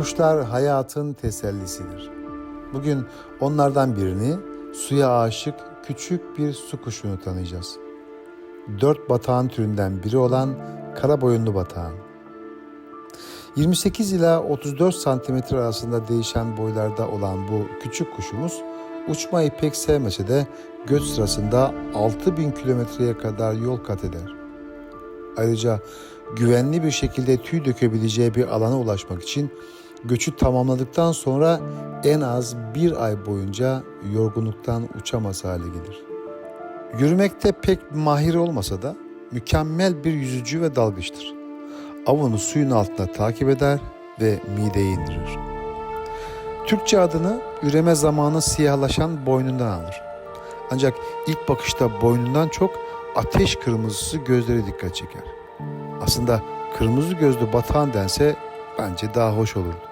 Kuşlar hayatın tesellisidir. Bugün onlardan birini suya aşık küçük bir su kuşunu tanıyacağız. Dört batağın türünden biri olan kara boyunlu batağın. 28 ila 34 santimetre arasında değişen boylarda olan bu küçük kuşumuz uçmayı pek sevmese de göç sırasında 6000 kilometreye kadar yol kat eder. Ayrıca güvenli bir şekilde tüy dökebileceği bir alana ulaşmak için göçü tamamladıktan sonra en az bir ay boyunca yorgunluktan uçamaz hale gelir. Yürümekte pek mahir olmasa da mükemmel bir yüzücü ve dalgıçtır. Avını suyun altında takip eder ve mideye indirir. Türkçe adını üreme zamanı siyahlaşan boynundan alır. Ancak ilk bakışta boynundan çok ateş kırmızısı gözleri dikkat çeker. Aslında kırmızı gözlü batağan dense bence daha hoş olurdu.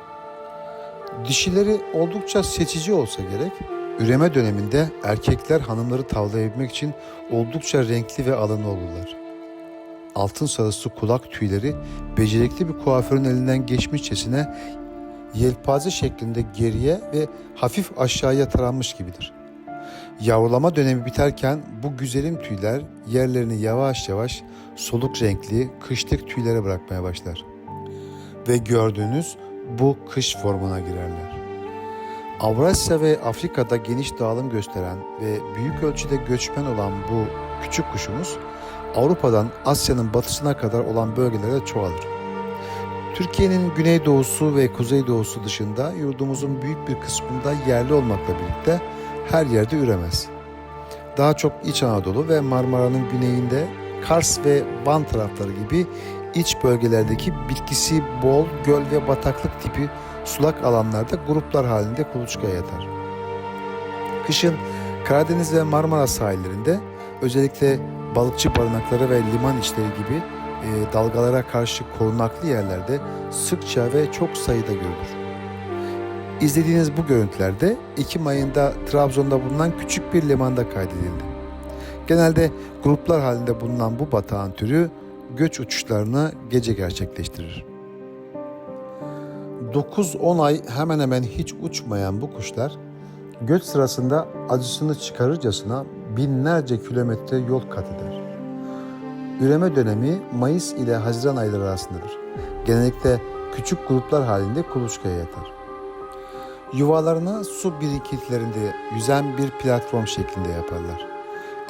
Dişileri oldukça seçici olsa gerek, üreme döneminde erkekler hanımları tavlayabilmek için oldukça renkli ve alımlı olurlar. Altın sarısı kulak tüyleri becerikli bir kuaförün elinden geçmişçesine yelpaze şeklinde geriye ve hafif aşağıya taranmış gibidir. Yavrulama dönemi biterken bu güzelim tüyler yerlerini yavaş yavaş soluk renkli kışlık tüylere bırakmaya başlar. Ve gördüğünüz bu kış formuna girerler. Avrasya ve Afrika'da geniş dağılım gösteren ve büyük ölçüde göçmen olan bu küçük kuşumuz Avrupa'dan Asya'nın batısına kadar olan bölgelerde çoğalır. Türkiye'nin güneydoğusu ve kuzeydoğusu dışında yurdumuzun büyük bir kısmında yerli olmakla birlikte her yerde üremez. Daha çok İç Anadolu ve Marmara'nın güneyinde Kars ve Van tarafları gibi iç bölgelerdeki bitkisi bol göl ve bataklık tipi sulak alanlarda gruplar halinde kuluçkaya yatar. Kışın Karadeniz ve Marmara sahillerinde özellikle balıkçı barınakları ve liman içleri gibi e, dalgalara karşı korunaklı yerlerde sıkça ve çok sayıda görülür. İzlediğiniz bu görüntülerde Ekim ayında Trabzon'da bulunan küçük bir limanda kaydedildi. Genelde gruplar halinde bulunan bu batağın türü göç uçuşlarını gece gerçekleştirir. 9-10 ay hemen hemen hiç uçmayan bu kuşlar göç sırasında acısını çıkarırcasına binlerce kilometre yol kat eder. Üreme dönemi Mayıs ile Haziran ayları arasındadır. Genellikle küçük gruplar halinde kuluçkaya yatar. Yuvalarını su birikintilerinde yüzen bir platform şeklinde yaparlar.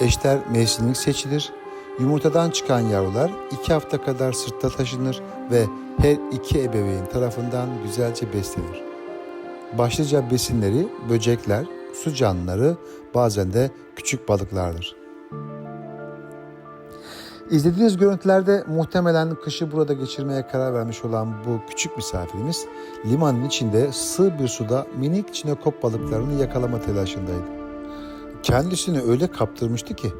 Eşler mevsimlik seçilir. Yumurtadan çıkan yavrular iki hafta kadar sırtta taşınır ve her iki ebeveyn tarafından güzelce beslenir. Başlıca besinleri böcekler, su canlıları, bazen de küçük balıklardır. İzlediğiniz görüntülerde muhtemelen kışı burada geçirmeye karar vermiş olan bu küçük misafirimiz limanın içinde sığ bir suda minik çinekop balıklarını yakalama telaşındaydı. Kendisini öyle kaptırmıştı ki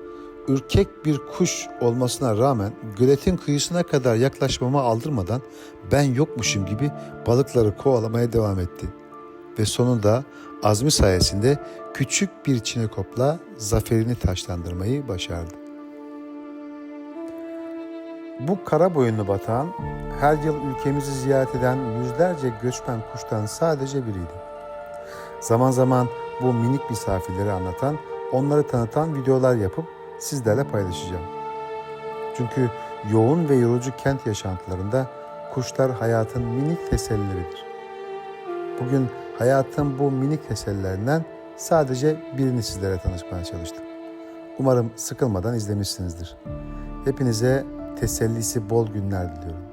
ürkek bir kuş olmasına rağmen göletin kıyısına kadar yaklaşmama aldırmadan ben yokmuşum gibi balıkları kovalamaya devam etti. Ve sonunda azmi sayesinde küçük bir çinekopla zaferini taşlandırmayı başardı. Bu kara boyunlu batağın her yıl ülkemizi ziyaret eden yüzlerce göçmen kuştan sadece biriydi. Zaman zaman bu minik misafirleri anlatan, onları tanıtan videolar yapıp sizlerle paylaşacağım. Çünkü yoğun ve yorucu kent yaşantılarında kuşlar hayatın minik tesellileridir. Bugün hayatın bu minik tesellilerinden sadece birini sizlere tanışmaya çalıştım. Umarım sıkılmadan izlemişsinizdir. Hepinize tesellisi bol günler diliyorum.